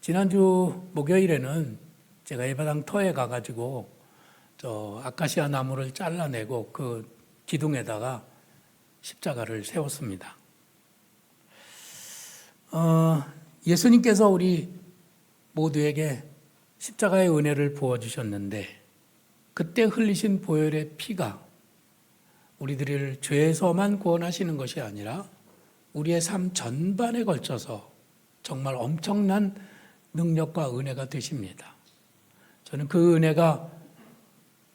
지난주 목요일에는 제가 예배당 터에 가가지고 저 아카시아 나무를 잘라내고 그 기둥에다가 십자가를 세웠습니다. 어, 예수님께서 우리 모두에게 십자가의 은혜를 부어주셨는데 그때 흘리신 보혈의 피가 우리들을 죄에서만 구원하시는 것이 아니라 우리의 삶 전반에 걸쳐서 정말 엄청난 능력과 은혜가 되십니다. 저는 그 은혜가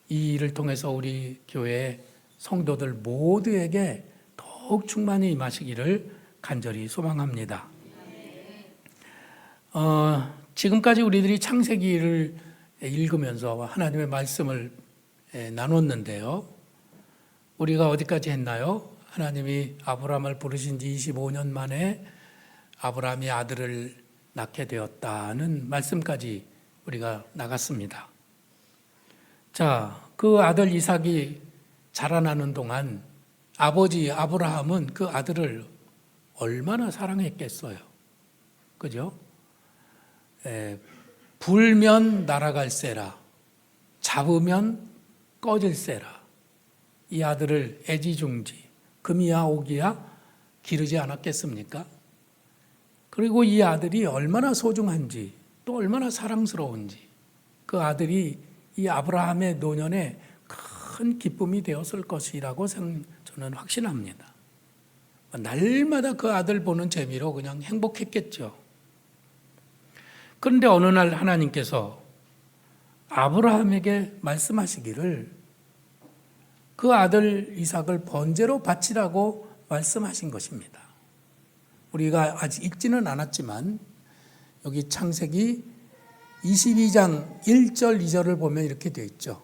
이 일을 통해서 우리 교회 성도들 모두에게 더욱 충만히 임하시기를 간절히 소망합니다. 어, 지금까지 우리들이 창세기를 읽으면서 하나님의 말씀을 에, 나눴는데요. 우리가 어디까지 했나요? 하나님이 아브라함을 부르신 지 25년 만에 아브라함이 아들을 낳게 되었다는 말씀까지 우리가 나갔습니다. 자, 그 아들 이삭이 자라나는 동안 아버지 아브라함은 그 아들을 얼마나 사랑했겠어요. 그죠? 에, 불면 날아갈세라, 잡으면 꺼질세라. 이 아들을 애지중지, 금이야 오기야 기르지 않았겠습니까? 그리고 이 아들이 얼마나 소중한지, 또 얼마나 사랑스러운지, 그 아들이 이 아브라함의 노년에 큰 기쁨이 되었을 것이라고 저는 확신합니다. 날마다 그 아들 보는 재미로 그냥 행복했겠죠. 그런데 어느 날 하나님께서 아브라함에게 말씀하시기를 그 아들 이삭을 번제로 바치라고 말씀하신 것입니다. 우리가 아직 읽지는 않았지만 여기 창세기 22장 1절 2절을 보면 이렇게 되어 있죠.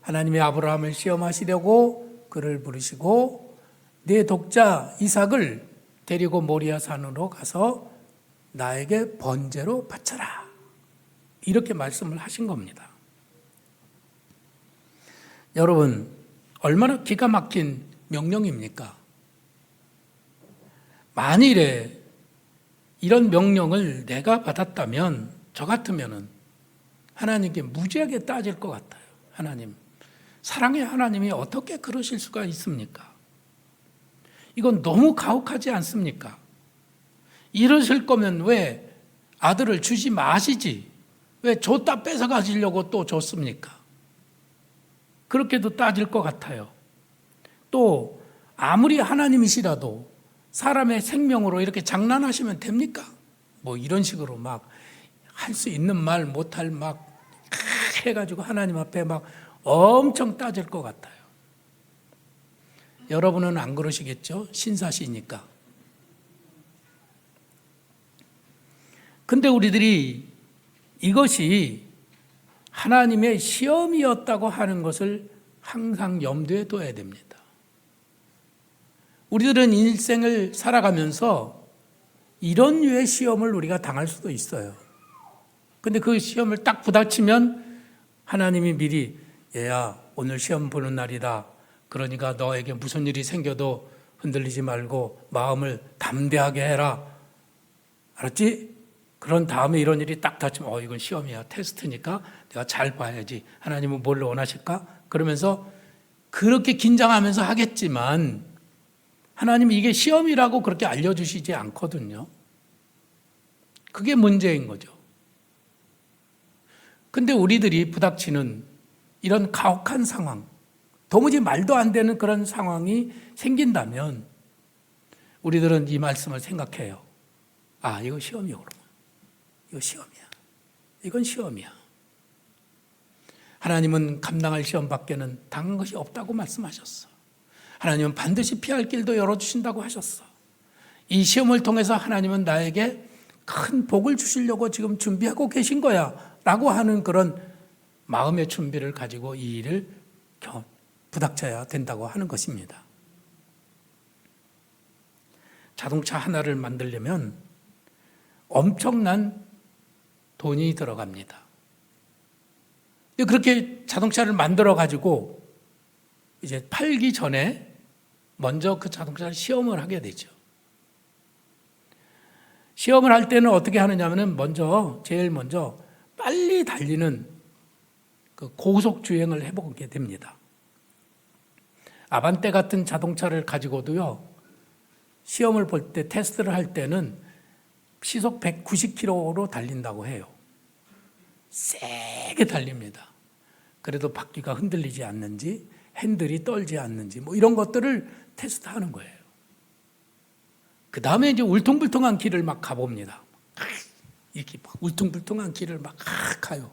하나님의 아브라함을 시험하시려고 그를 부르시고 내 독자 이삭을 데리고 모리아 산으로 가서 나에게 번제로 바쳐라. 이렇게 말씀을 하신 겁니다. 여러분, 얼마나 기가 막힌 명령입니까? 만일에 이런 명령을 내가 받았다면 저 같으면은 하나님께 무지하게 따질 것 같아요. 하나님. 사랑의 하나님이 어떻게 그러실 수가 있습니까? 이건 너무 가혹하지 않습니까? 이러실 거면 왜 아들을 주지 마시지? 왜 줬다 뺏어 가시려고 또 줬습니까? 그렇게도 따질 것 같아요. 또 아무리 하나님이시라도 사람의 생명으로 이렇게 장난하시면 됩니까? 뭐 이런 식으로 막 할 수 있는 말 못할 막 해가지고 하나님 앞에 막 엄청 따질 것 같아요. 여러분은 안 그러시겠죠? 신사시니까. 근데 우리들이 이것이 하나님의 시험이었다고 하는 것을 항상 염두에 둬야 됩니다. 우리들은 일생을 살아가면서 이런 류의 시험을 우리가 당할 수도 있어요. 근데 그 시험을 딱 부닥치면 하나님이 미리 얘야 오늘 시험 보는 날이다. 그러니까 너에게 무슨 일이 생겨도 흔들리지 말고 마음을 담대하게 해라. 알았지? 그런 다음에 이런 일이 딱 닥치면 어 이건 시험이야 테스트니까 내가 잘 봐야지 하나님은 뭘 원하실까 그러면서 그렇게 긴장하면서 하겠지만 하나님이 이게 시험이라고 그렇게 알려주시지 않거든요 그게 문제인 거죠 근데 우리들이 부닥치는 이런 가혹한 상황 도무지 말도 안 되는 그런 상황이 생긴다면 우리들은 이 말씀을 생각해요 아 이거 그러면 이거 시험이야. 이건 시험이야. 하나님은 감당할 시험밖에는 당한 것이 없다고 말씀하셨어. 하나님은 반드시 피할 길도 열어주신다고 하셨어. 이 시험을 통해서 하나님은 나에게 큰 복을 주시려고 지금 준비하고 계신 거야. 라고 하는 그런 마음의 준비를 가지고 이 일을 부닥쳐야 된다고 하는 것입니다. 자동차 하나를 만들려면 엄청난 돈이 들어갑니다. 그렇게 자동차를 만들어 가지고 이제 팔기 전에 먼저 그 자동차를 시험을 하게 되죠. 시험을 할 때는 어떻게 하느냐면은 먼저 제일 먼저 빨리 달리는 그 고속 주행을 해보게 됩니다. 아반떼 같은 자동차를 가지고도요 시험을 볼 때 테스트를 할 때는 시속 190km로 달린다고 해요. 세게 달립니다. 그래도 바퀴가 흔들리지 않는지 핸들이 떨지 않는지 뭐 이런 것들을 테스트하는 거예요. 그 다음에 이제 울퉁불퉁한 길을 막 가봅니다. 이렇게 막 울퉁불퉁한 길을 막 가요.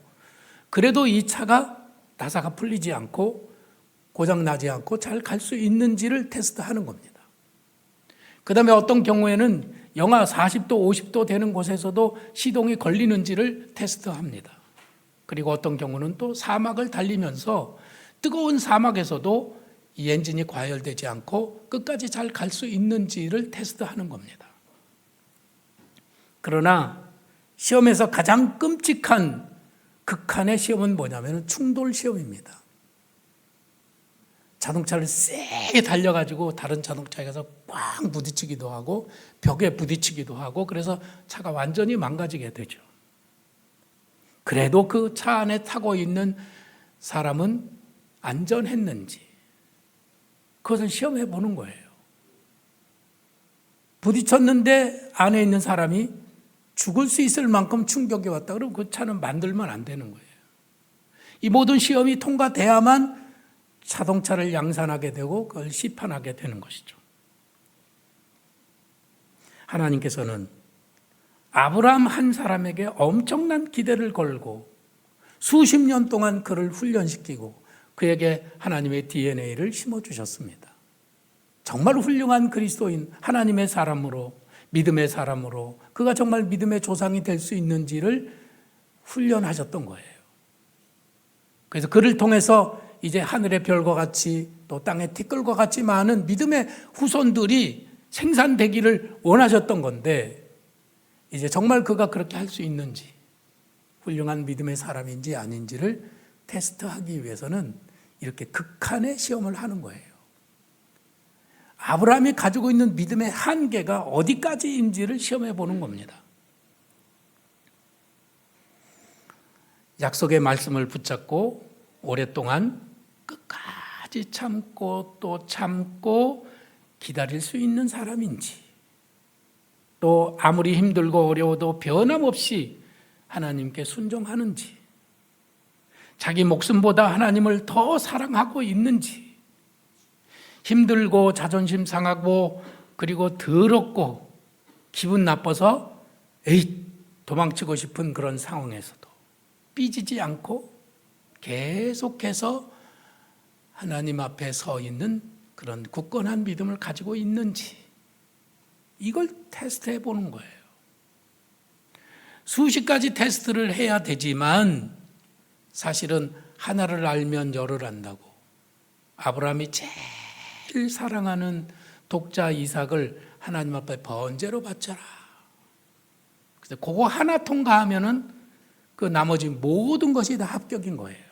그래도 이 차가 나사가 풀리지 않고 고장 나지 않고 잘 갈 수 있는지를 테스트하는 겁니다. 그 다음에 어떤 경우에는 영하 40도, 50도 되는 곳에서도 시동이 걸리는지를 테스트합니다. 그리고 어떤 경우는 또 사막을 달리면서 뜨거운 사막에서도 이 엔진이 과열되지 않고 끝까지 잘 갈 수 있는지를 테스트하는 겁니다. 그러나 시험에서 가장 끔찍한 극한의 시험은 뭐냐면 충돌 시험입니다. 자동차를 세게 달려가지고 다른 자동차에 가서 꽝 부딪히기도 하고 벽에 부딪히기도 하고 그래서 차가 완전히 망가지게 되죠. 그래도 그 차 안에 타고 있는 사람은 안전했는지 그것을 시험해 보는 거예요. 부딪혔는데 안에 있는 사람이 죽을 수 있을 만큼 충격이 왔다. 그러면 그 차는 만들면 안 되는 거예요. 이 모든 시험이 통과돼야만 자동차를 양산하게 되고 그걸 시판하게 되는 것이죠. 하나님께서는 아브라함 한 사람에게 엄청난 기대를 걸고 수십 년 동안 그를 훈련시키고 그에게 하나님의 DNA를 심어주셨습니다. 정말 훌륭한 그리스도인 하나님의 사람으로 믿음의 사람으로 그가 정말 믿음의 조상이 될 수 있는지를 훈련하셨던 거예요. 그래서 그를 통해서 이제 하늘의 별과 같이 또 땅의 티끌과 같이 많은 믿음의 후손들이 생산되기를 원하셨던 건데 이제 정말 그가 그렇게 할 수 있는지 훌륭한 믿음의 사람인지 아닌지를 테스트하기 위해서는 이렇게 극한의 시험을 하는 거예요. 아브라함이 가지고 있는 믿음의 한계가 어디까지인지를 시험해 보는 겁니다. 약속의 말씀을 붙잡고 오랫동안 끝까지 참고 또 참고 기다릴 수 있는 사람인지 또 아무리 힘들고 어려워도 변함없이 하나님께 순종하는지 자기 목숨보다 하나님을 더 사랑하고 있는지 힘들고 자존심 상하고 그리고 더럽고 기분 나빠서 에이 도망치고 싶은 그런 상황에서도 삐지지 않고 계속해서 하나님 앞에 서 있는 그런 굳건한 믿음을 가지고 있는지 이걸 테스트해 보는 거예요. 수십 가지 테스트를 해야 되지만 사실은 하나를 알면 열을 안다고 아브라함이 제일 사랑하는 독자 이삭을 하나님 앞에 번제로 바쳐라. 그래서 그거 하나 통과하면은 그 나머지 모든 것이 다 합격인 거예요.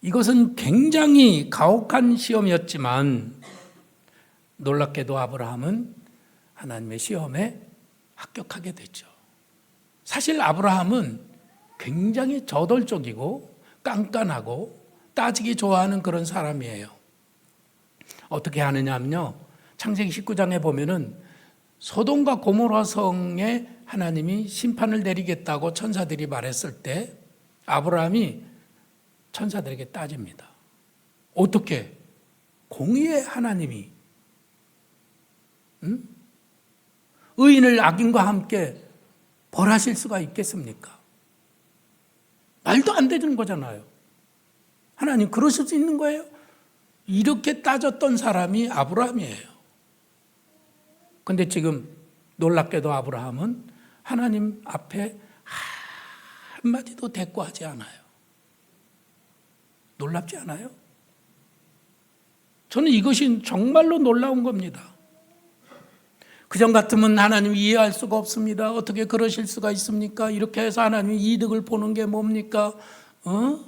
이것은 굉장히 가혹한 시험이었지만 놀랍게도 아브라함은 하나님의 시험에 합격하게 됐죠. 사실 아브라함은 굉장히 저돌적이고 깐깐하고 따지기 좋아하는 그런 사람이에요. 어떻게 하느냐면요. 창세기 19장에 보면은 소돔과 고모라 성에 하나님이 심판을 내리겠다고 천사들이 말했을 때 아브라함이 천사들에게 따집니다. 어떻게? 공의의 하나님이 응? 의인을 악인과 함께 벌하실 수가 있겠습니까? 말도 안 되는 거잖아요. 하나님 그러실 수 있는 거예요? 이렇게 따졌던 사람이 아브라함이에요. 근데 지금 놀랍게도 아브라함은 하나님 앞에 한마디도 대꾸하지 않아요. 놀랍지 않아요? 저는 이것이 정말로 놀라운 겁니다. 그전 같으면 하나님 이해할 수가 없습니다. 어떻게 그러실 수가 있습니까? 이렇게 해서 하나님이 이득을 보는 게 뭡니까? 어?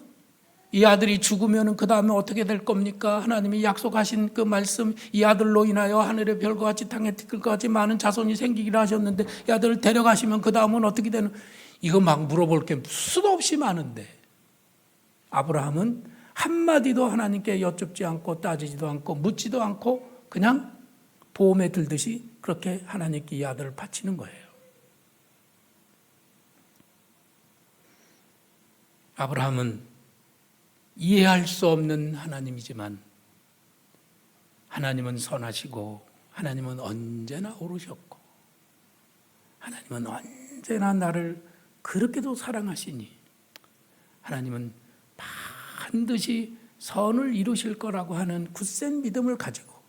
이 아들이 죽으면 그 다음에 어떻게 될 겁니까? 하나님이 약속하신 그 말씀, 이 아들로 인하여 하늘의 별과 같이 땅의 티끌과 같이 많은 자손이 생기기를 하셨는데 이 아들을 데려가시면 그 다음은 어떻게 되는? 이거 막 물어볼 게 수도 없이 많은데 아브라함은 한마디도 하나님께 여쭙지 않고 따지지도 않고 묻지도 않고 그냥 보험에 들듯이 그렇게 하나님께 이 아들을 바치는 거예요. 아브라함은 이해할 수 없는 하나님이지만 하나님은 선하시고 하나님은 언제나 오르셨고 하나님은 언제나 나를 그렇게도 사랑하시니 하나님은 반드시 선을 이루실 거라고 하는 굳센 믿음을 가지고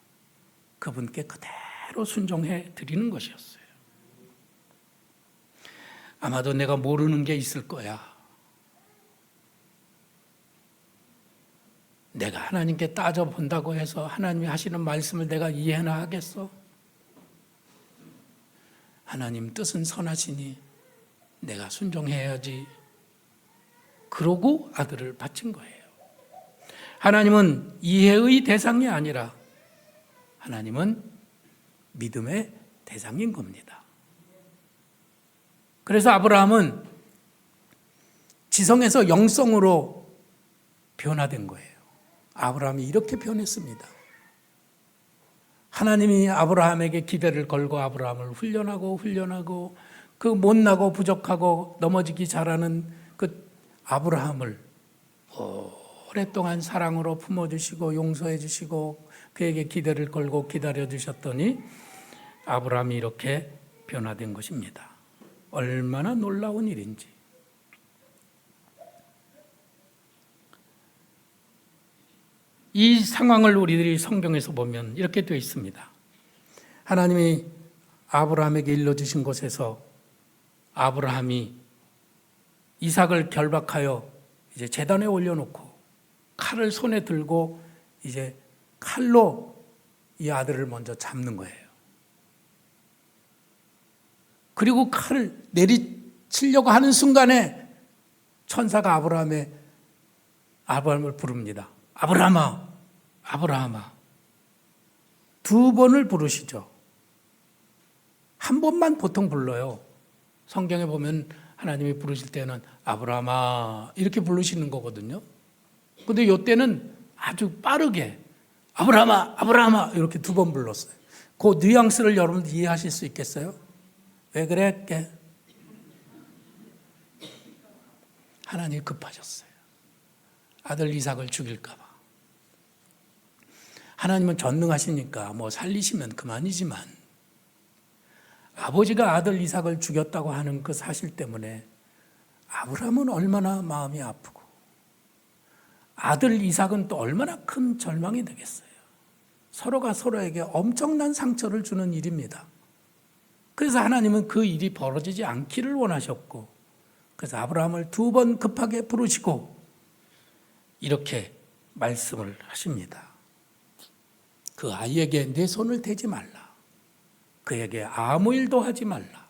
그분께 그대로 순종해 드리는 것이었어요. 아마도 내가 모르는 게 있을 거야. 내가 하나님께 따져본다고 해서 하나님이 하시는 말씀을 내가 이해나 하겠어? 하나님 뜻은 선하시니 내가 순종해야지. 그러고 아들을 바친 거예요. 하나님은 이해의 대상이 아니라 하나님은 믿음의 대상인 겁니다. 그래서 아브라함은 지성에서 영성으로 변화된 거예요. 아브라함이 이렇게 변했습니다. 하나님이 아브라함에게 기대를 걸고 아브라함을 훈련하고 훈련하고 그 못나고 부족하고 넘어지기 잘하는 그 아브라함을 오랫동안 사랑으로 품어주시고 용서해 주시고 그에게 기대를 걸고 기다려 주셨더니 아브라함이 이렇게 변화된 것입니다. 얼마나 놀라운 일인지. 이 상황을 우리들이 성경에서 보면 이렇게 되어 있습니다. 하나님이 아브라함에게 일러주신 곳에서 아브라함이 이삭을 결박하여 이제 재단에 올려놓고 칼을 손에 들고 이제 칼로 이 아들을 먼저 잡는 거예요. 그리고 칼을 내리치려고 하는 순간에 천사가 아브라함의 아브라함을 부릅니다. 아브라함아, 아브라함아. 두 번을 부르시죠. 한 번만 보통 불러요. 성경에 보면 하나님이 부르실 때는 아브라함아 이렇게 부르시는 거거든요. 근데 이때는 아주 빠르게 아브라함아 아브라함아 이렇게 두 번 불렀어요. 그 뉘앙스를 여러분들 이해하실 수 있겠어요? 왜 그랬게? 하나님 급하셨어요. 아들 이삭을 죽일까 봐. 하나님은 전능하시니까 뭐 살리시면 그만이지만 아버지가 아들 이삭을 죽였다고 하는 그 사실 때문에 아브라함은 얼마나 마음이 아프고 아들 이삭은 또 얼마나 큰 절망이 되겠어요. 서로가 서로에게 엄청난 상처를 주는 일입니다. 그래서 하나님은 그 일이 벌어지지 않기를 원하셨고 그래서 아브라함을 두 번 급하게 부르시고 이렇게 말씀을 하십니다. 그 아이에게 내 손을 대지 말라. 그에게 아무 일도 하지 말라.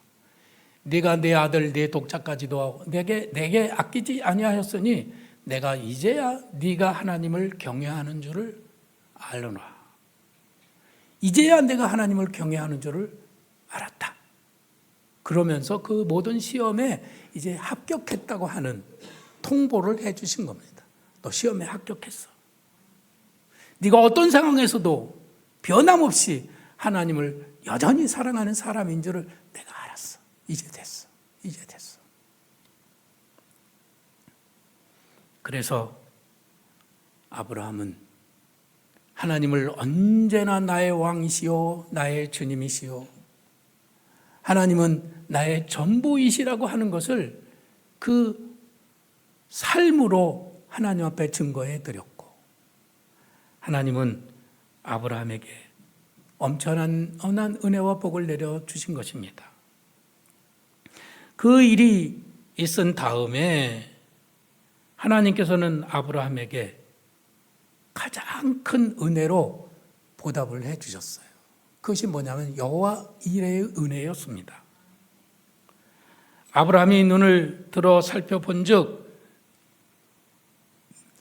네가 내 아들 내 독자까지도 내게 내게 아끼지 아니하였으니 내가 이제야 네가 하나님을 경외하는 줄을 알노라. 이제야 내가 하나님을 경외하는 줄을 알았다. 그러면서 그 모든 시험에 이제 합격했다고 하는 통보를 해 주신 겁니다. 너 시험에 합격했어. 네가 어떤 상황에서도 변함없이 하나님을 여전히 사랑하는 사람인 줄을 내가 알았어. 이제 됐어. 이제 됐어. 그래서 아브라함은 하나님을 언제나 나의 왕이시요, 나의 주님이시요, 하나님은 나의 전부이시라고 하는 것을 그 삶으로 하나님 앞에 증거해 드렸고, 하나님은 아브라함에게 엄청난 엄한 은혜와 복을 내려 주신 것입니다. 그 일이 있은 다음에 하나님께서는 아브라함에게 가장 큰 은혜로 보답을 해 주셨어요. 그것이 뭐냐면 여호와 이레의 은혜였습니다. 아브라함이 눈을 들어 살펴본즉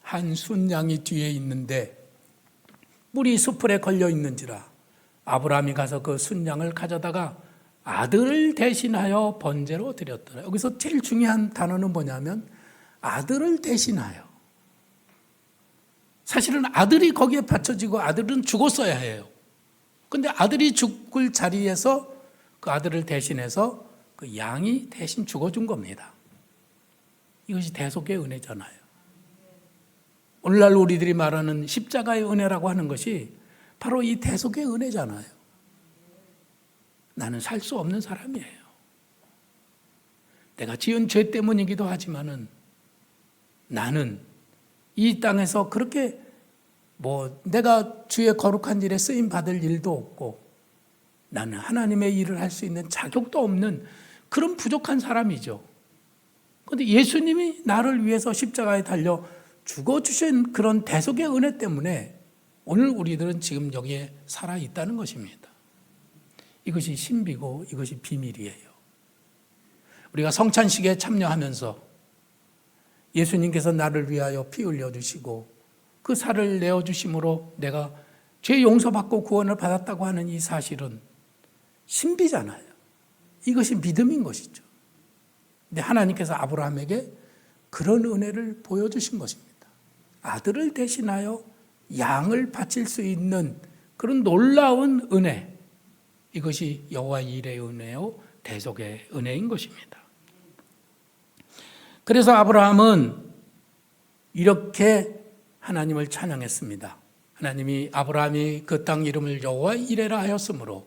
한 순양이 뒤에 있는데 뿔이 수풀에 걸려 있는지라 아브라함이 가서 그 순양을 가져다가 아들을 대신하여 번제로 드렸더라. 여기서 제일 중요한 단어는 뭐냐면 아들을 대신하여. 사실은 아들이 거기에 받쳐지고 아들은 죽었어야 해요. 근데 아들이 죽을 자리에서 그 아들을 대신해서 그 양이 대신 죽어준 겁니다. 이것이 대속의 은혜잖아요. 오늘날 우리들이 말하는 십자가의 은혜라고 하는 것이 바로 이 대속의 은혜잖아요. 나는 살 수 없는 사람이에요. 내가 지은 죄 때문이기도 하지만은 나는 이 땅에서 그렇게 뭐 내가 주의 거룩한 일에 쓰임 받을 일도 없고 나는 하나님의 일을 할 수 있는 자격도 없는 그런 부족한 사람이죠. 그런데 예수님이 나를 위해서 십자가에 달려 죽어주신 그런 대속의 은혜 때문에 오늘 우리들은 지금 여기에 살아 있다는 것입니다. 이것이 신비고 이것이 비밀이에요. 우리가 성찬식에 참여하면서 예수님께서 나를 위하여 피 흘려 주시고 그 살을 내어 주심으로 내가 죄 용서받고 구원을 받았다고 하는 이 사실은 신비잖아요. 이것이 믿음인 것이죠. 근데 하나님께서 아브라함에게 그런 은혜를 보여주신 것입니다. 아들을 대신하여 양을 바칠 수 있는 그런 놀라운 은혜. 이것이 여호와 일의 은혜요 대속의 은혜인 것입니다. 그래서 아브라함은 이렇게 하나님을 찬양했습니다. 하나님이 아브라함이 그 땅 이름을 여호와 이레라 하였으므로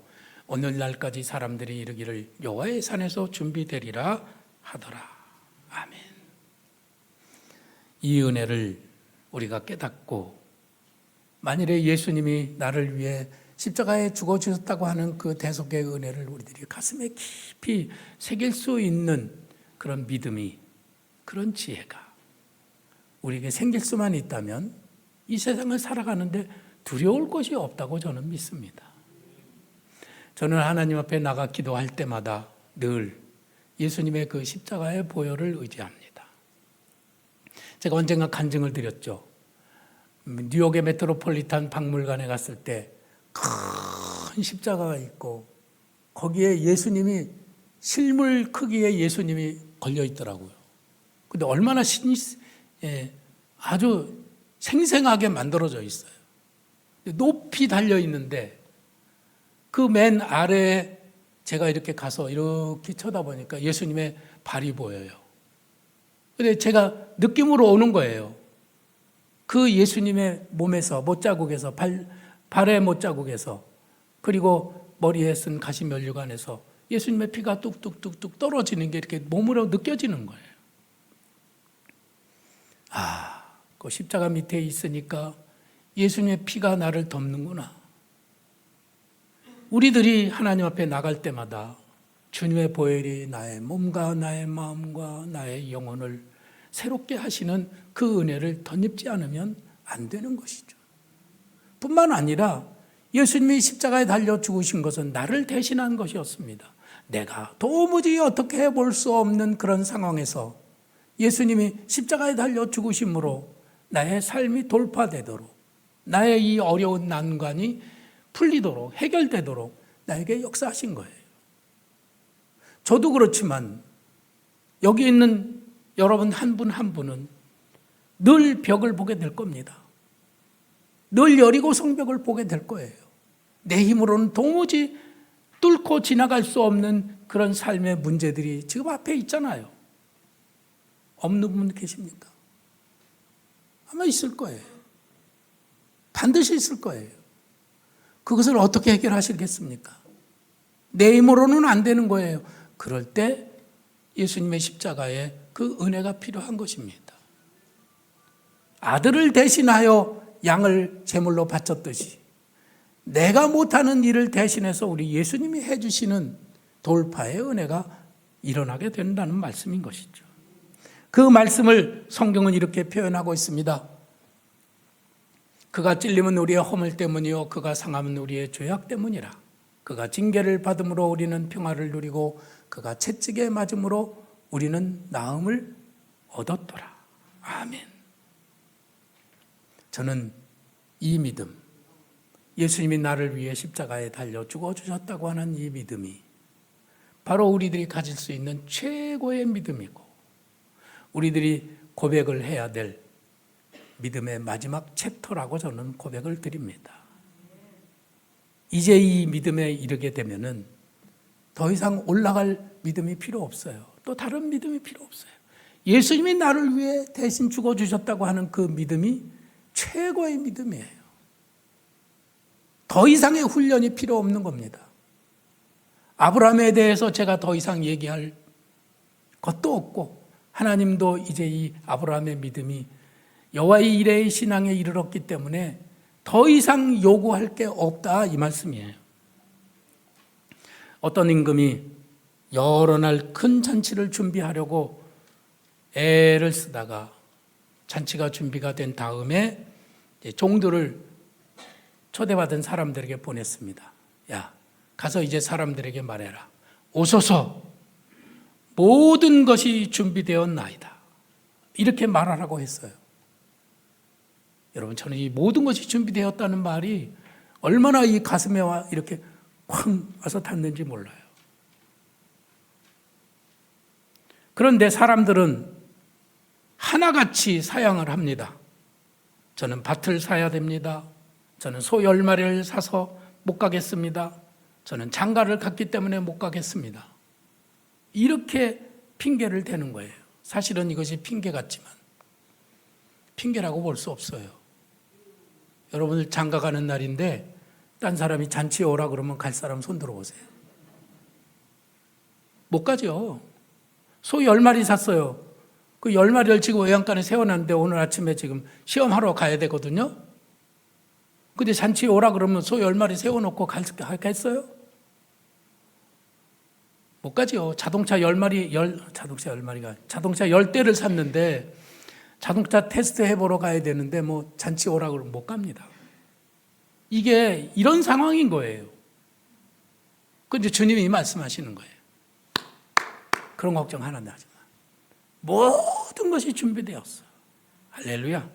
오늘날까지 사람들이 이르기를 여호와의 산에서 준비되리라 하더라. 아멘. 이 은혜를 우리가 깨닫고 만일에 예수님이 나를 위해 십자가에 죽어 주셨다고 하는 그 대속의 은혜를 우리들이 가슴에 깊이 새길 수 있는 그런 믿음이 그런 지혜가 우리에게 생길 수만 있다면 이 세상을 살아가는데 두려울 것이 없다고 저는 믿습니다. 저는 하나님 앞에 나가 기도할 때마다 늘 예수님의 그 십자가의 보혈을 의지합니다. 제가 언젠가 간증을 드렸죠. 뉴욕의 메트로폴리탄 박물관에 갔을 때 큰 십자가가 있고 거기에 예수님이 실물 크기의 예수님이 걸려 있더라고요. 근데 얼마나 신, 예, 아주 생생하게 만들어져 있어요. 높이 달려 있는데 그 맨 아래에 제가 이렇게 가서 이렇게 쳐다보니까 예수님의 발이 보여요. 근데 제가 느낌으로 오는 거예요. 그 예수님의 몸에서 못자국에서 발 발의 못자국에서 그리고 머리에 쓴 가시 면류관에서 예수님의 피가 뚝뚝뚝뚝 떨어지는 게 이렇게 몸으로 느껴지는 거예요. 아, 그 십자가 밑에 있으니까 예수님의 피가 나를 덮는구나. 우리들이 하나님 앞에 나갈 때마다 주님의 보혈이 나의 몸과 나의 마음과 나의 영혼을 새롭게 하시는 그 은혜를 덧입지 않으면 안 되는 것이죠. 뿐만 아니라 예수님이 십자가에 달려 죽으신 것은 나를 대신한 것이었습니다. 내가 도무지 어떻게 해볼 수 없는 그런 상황에서 예수님이 십자가에 달려 죽으심으로 나의 삶이 돌파되도록 나의 이 어려운 난관이 풀리도록 해결되도록 나에게 역사하신 거예요. 저도 그렇지만 여기 있는 여러분 한분한 분은 늘 벽을 보게 될 겁니다. 늘 여리고 성벽을 보게 될 거예요. 내 힘으로는 도무지 뚫고 지나갈 수 없는 그런 삶의 문제들이 지금 앞에 있잖아요. 없는 분 계십니까? 아마 있을 거예요. 반드시 있을 거예요. 그것을 어떻게 해결하시겠습니까? 내 힘으로는 안 되는 거예요. 그럴 때 예수님의 십자가에 그 은혜가 필요한 것입니다. 아들을 대신하여 양을 제물로 바쳤듯이 내가 못하는 일을 대신해서 우리 예수님이 해주시는 돌파의 은혜가 일어나게 된다는 말씀인 것이죠. 그 말씀을 성경은 이렇게 표현하고 있습니다. 그가 찔림은 우리의 허물 때문이요 그가 상함은 우리의 죄악 때문이라. 그가 징계를 받음으로 우리는 평화를 누리고 그가 채찍에 맞음으로 우리는 나음을 얻었더라. 아멘. 저는 이 믿음, 예수님이 나를 위해 십자가에 달려 죽어 주셨다고 하는 이 믿음이 바로 우리들이 가질 수 있는 최고의 믿음이고 우리들이 고백을 해야 될 믿음의 마지막 챕터라고 저는 고백을 드립니다. 이제 이 믿음에 이르게 되면은 더 이상 올라갈 믿음이 필요 없어요. 또 다른 믿음이 필요 없어요. 예수님이 나를 위해 대신 죽어 주셨다고 하는 그 믿음이 최고의 믿음이에요. 더 이상의 훈련이 필요 없는 겁니다. 아브라함에 대해서 제가 더 이상 얘기할 것도 없고 하나님도 이제 이 아브라함의 믿음이 여호와의 이레의 신앙에 이르렀기 때문에 더 이상 요구할 게 없다 이 말씀이에요. 어떤 임금이 여러 날 큰 잔치를 준비하려고 애를 쓰다가 잔치가 준비가 된 다음에 종들을 초대받은 사람들에게 보냈습니다. 야, 가서 이제 사람들에게 말해라. 오소서 모든 것이 준비되었나이다. 이렇게 말하라고 했어요. 여러분, 저는 이 모든 것이 준비되었다는 말이 얼마나 이 가슴에 와 이렇게 쾅 와서 닿는지 몰라요. 그런데 사람들은 하나같이 사양을 합니다. 저는 밭을 사야 됩니다. 저는 소 열 마리를 사서 못 가겠습니다. 저는 장가를 갔기 때문에 못 가겠습니다. 이렇게 핑계를 대는 거예요. 사실은 이것이 핑계 같지만 핑계라고 볼 수 없어요. 여러분들 장가 가는 날인데 딴 사람이 잔치에 오라 그러면 갈 사람 손 들어보세요. 못 가죠. 소열 마리 샀어요. 그열 마리를 지금 외양간에 세워놨는데 오늘 아침에 지금 시험하러 가야 되거든요. 근데 잔치에 오라 그러면 소열 마리 세워놓고 갈 겠어요? 못 가죠. 자동차 열 마리, 열, 자동차 열 마리가, 자동차 열 대를 샀는데 자동차 테스트 해보러 가야 되는데 뭐 잔치 오라 그러면 못 갑니다. 이게 이런 상황인 거예요. 근데 주님이 말씀하시는 거예요. 그런 걱정 하나도 하지 마. 모든 것이 준비되었어. 할렐루야.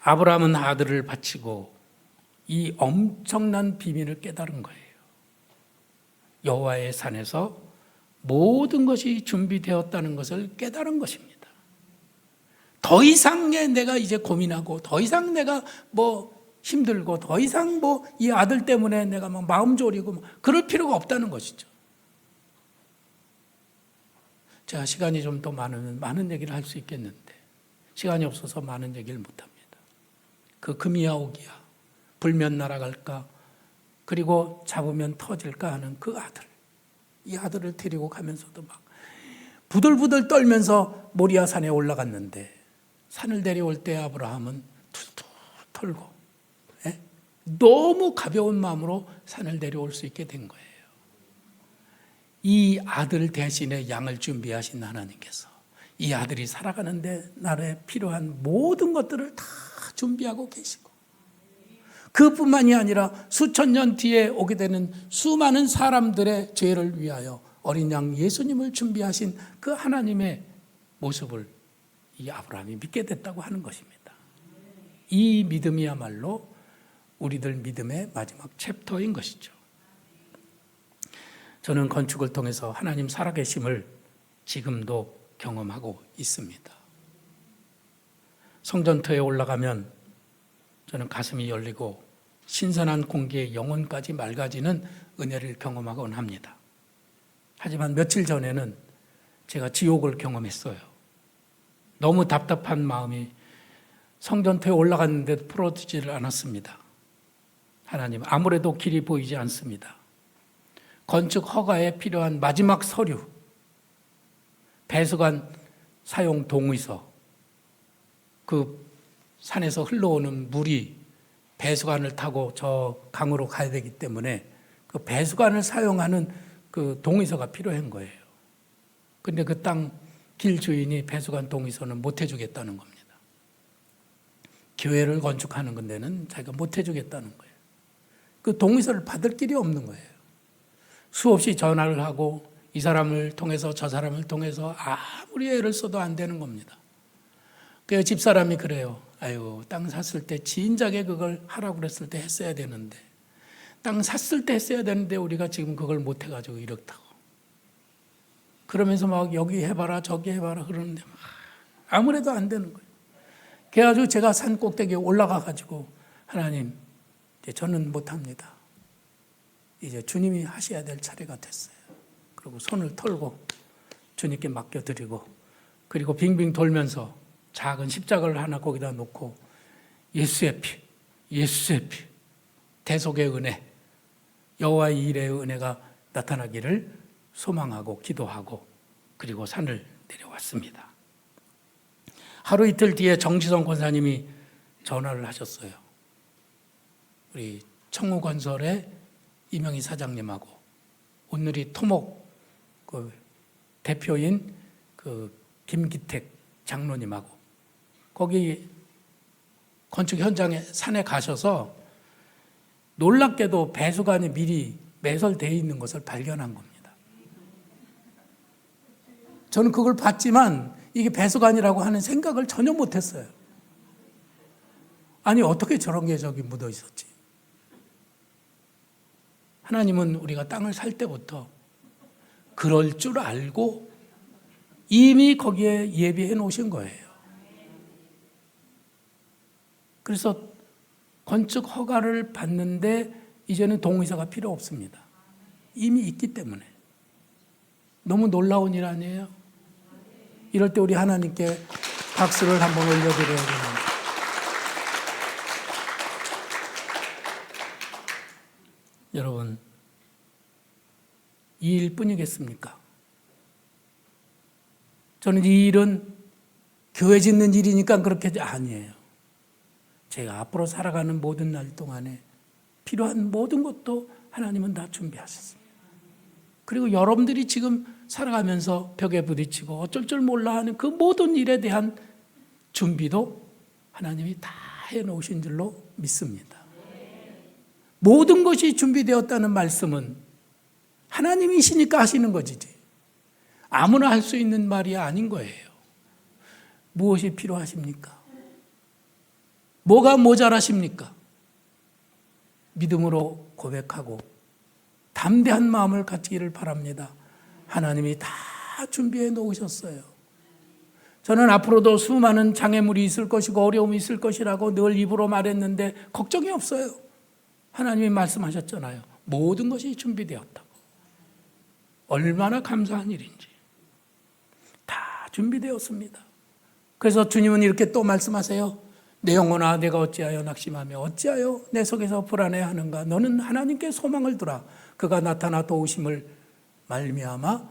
아브라함은 아들을 바치고 이 엄청난 비밀을 깨달은 거예요. 여호와의 산에서 모든 것이 준비되었다는 것을 깨달은 것입니다. 더 이상의 내가 이제 고민하고 더 이상 내가 뭐 힘들고 더 이상 뭐 이 아들 때문에 내가 막 마음 졸이고 뭐 그럴 필요가 없다는 것이죠. 제가 시간이 좀 더 많으면 많은 얘기를 할 수 있겠는데 시간이 없어서 많은 얘기를 못 합니다. 그 금이야 오기야 불면 날아갈까 그리고 잡으면 터질까 하는 그 아들 이 아들을 데리고 가면서도 막 부들부들 떨면서 모리아 산에 올라갔는데 산을 내려올 때 아브라함은 툴툴 털고 예? 너무 가벼운 마음으로 산을 내려올 수 있게 된 거예요. 이 아들 대신에 양을 준비하신 하나님께서 이 아들이 살아가는데 나라에 필요한 모든 것들을 다 준비하고 계시고 그뿐만이 아니라 수천 년 뒤에 오게 되는 수많은 사람들의 죄를 위하여 어린 양 예수님을 준비하신 그 하나님의 모습을 이 아브라함이 믿게 됐다고 하는 것입니다. 이 믿음이야말로 우리들 믿음의 마지막 챕터인 것이죠. 저는 건축을 통해서 하나님 살아계심을 지금도 경험하고 있습니다. 성전터에 올라가면 저는 가슴이 열리고 신선한 공기에 영혼까지 맑아지는 은혜를 경험하곤 합니다. 하지만 며칠 전에는 제가 지옥을 경험했어요. 너무 답답한 마음이 성전터에 올라갔는데 풀어지지를 않았습니다. 하나님, 아무래도 길이 보이지 않습니다. 건축 허가에 필요한 마지막 서류, 배수관 사용 동의서, 그 산에서 흘러오는 물이 배수관을 타고 저 강으로 가야 되기 때문에 그 배수관을 사용하는 그 동의서가 필요한 거예요. 근데 그 땅 길 주인이 배수관 동의서는 못 해주겠다는 겁니다. 교회를 건축하는 건데는 자기가 못 해주겠다는 거예요. 그 동의서를 받을 길이 없는 거예요. 수없이 전화를 하고 이 사람을 통해서 저 사람을 통해서 아무리 애를 써도 안 되는 겁니다. 그 집사람이 그래요. 아유, 땅 샀을 때 진작에 그걸 하라고 그랬을 때 했어야 되는데. 땅 샀을 때 했어야 되는데 우리가 지금 그걸 못 해가지고 이렇다고. 그러면서 막 여기 해봐라 저기 해봐라 그러는데 막 아무래도 안 되는 거예요. 그래가지고 제가 산 꼭대기에 올라가가지고 하나님 이제 저는 못합니다. 이제 주님이 하셔야 될 차례가 됐어요. 그리고 손을 털고 주님께 맡겨드리고 그리고 빙빙 돌면서 작은 십자가를 하나 거기다 놓고 예수의 피, 예수의 피, 대속의 은혜, 여호와의 일의 은혜가 나타나기를 소망하고 기도하고 그리고 산을 내려왔습니다. 하루 이틀 뒤에 정지성 권사님이 전화를 하셨어요. 우리 청우 건설의 이명희 사장님하고 오늘이 토목 그 대표인 그 김기택 장로님하고 거기 건축 현장에 산에 가셔서 놀랍게도 배수관이 미리 매설되어 있는 것을 발견한 겁니다. 저는 그걸 봤지만 이게 배수관이라고 하는 생각을 전혀 못했어요. 아니 어떻게 저런 게 저기 묻어 있었지? 하나님은 우리가 땅을 살 때부터 그럴 줄 알고 이미 거기에 예비해 놓으신 거예요. 그래서 건축 허가를 받는데 이제는 동의서가 필요 없습니다. 이미 있기 때문에. 너무 놀라운 일 아니에요? 이럴 때 우리 하나님께 박수를 한번 올려드려야 됩니다. 여러분, 이 일뿐이겠습니까? 저는 이 일은 교회 짓는 일이니까 그렇게 아니에요. 제가 앞으로 살아가는 모든 날 동안에 필요한 모든 것도 하나님은 다 준비하셨습니다. 그리고 여러분들이 지금 살아가면서 벽에 부딪히고 어쩔 줄 몰라 하는 그 모든 일에 대한 준비도 하나님이 다 해놓으신 줄로 믿습니다. 모든 것이 준비되었다는 말씀은 하나님이시니까 하시는 것이지. 아무나 할 수 있는 말이 아닌 거예요. 무엇이 필요하십니까? 뭐가 모자라십니까? 믿음으로 고백하고 담대한 마음을 갖기를 바랍니다. 하나님이 다 준비해 놓으셨어요. 저는 앞으로도 수많은 장애물이 있을 것이고 어려움이 있을 것이라고 늘 입으로 말했는데 걱정이 없어요. 하나님이 말씀하셨잖아요. 모든 것이 준비되었다고. 얼마나 감사한 일인지. 다 준비되었습니다. 그래서 주님은 이렇게 또 말씀하세요. 내 영혼아 내가 어찌하여 낙심하며 어찌하여 내 속에서 불안해하는가? 너는 하나님께 소망을 두라. 그가 나타나 도우심을 말미암아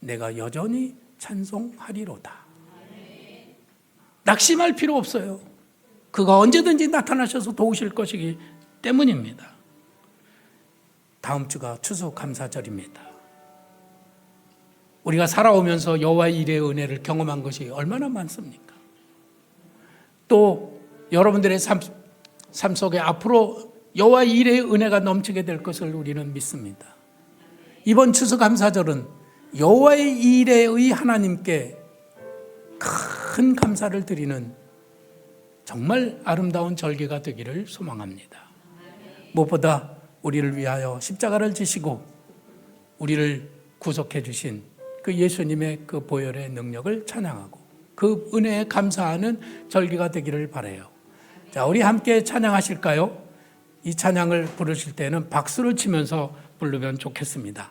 내가 여전히 찬송하리로다. 낙심할 필요 없어요. 그가 언제든지 나타나셔서 도우실 것이기 때문입니다. 다음 주가 추수 감사절입니다. 우리가 살아오면서 여호와의 일의 은혜를 경험한 것이 얼마나 많습니까? 또 여러분들의 삶, 삶 속에 앞으로 여호와 일의 은혜가 넘치게 될 것을 우리는 믿습니다. 이번 추수 감사절은 여호와의 일의 하나님께 큰 감사를 드리는 정말 아름다운 절기가 되기를 소망합니다. 무엇보다 우리를 위하여 십자가를 지시고 우리를 구속해 주신 그 예수님의 그 보혈의 능력을 찬양하고 그 은혜에 감사하는 절기가 되기를 바래요. 자, 우리 함께 찬양하실까요? 이 찬양을 부르실 때는 박수를 치면서 부르면 좋겠습니다.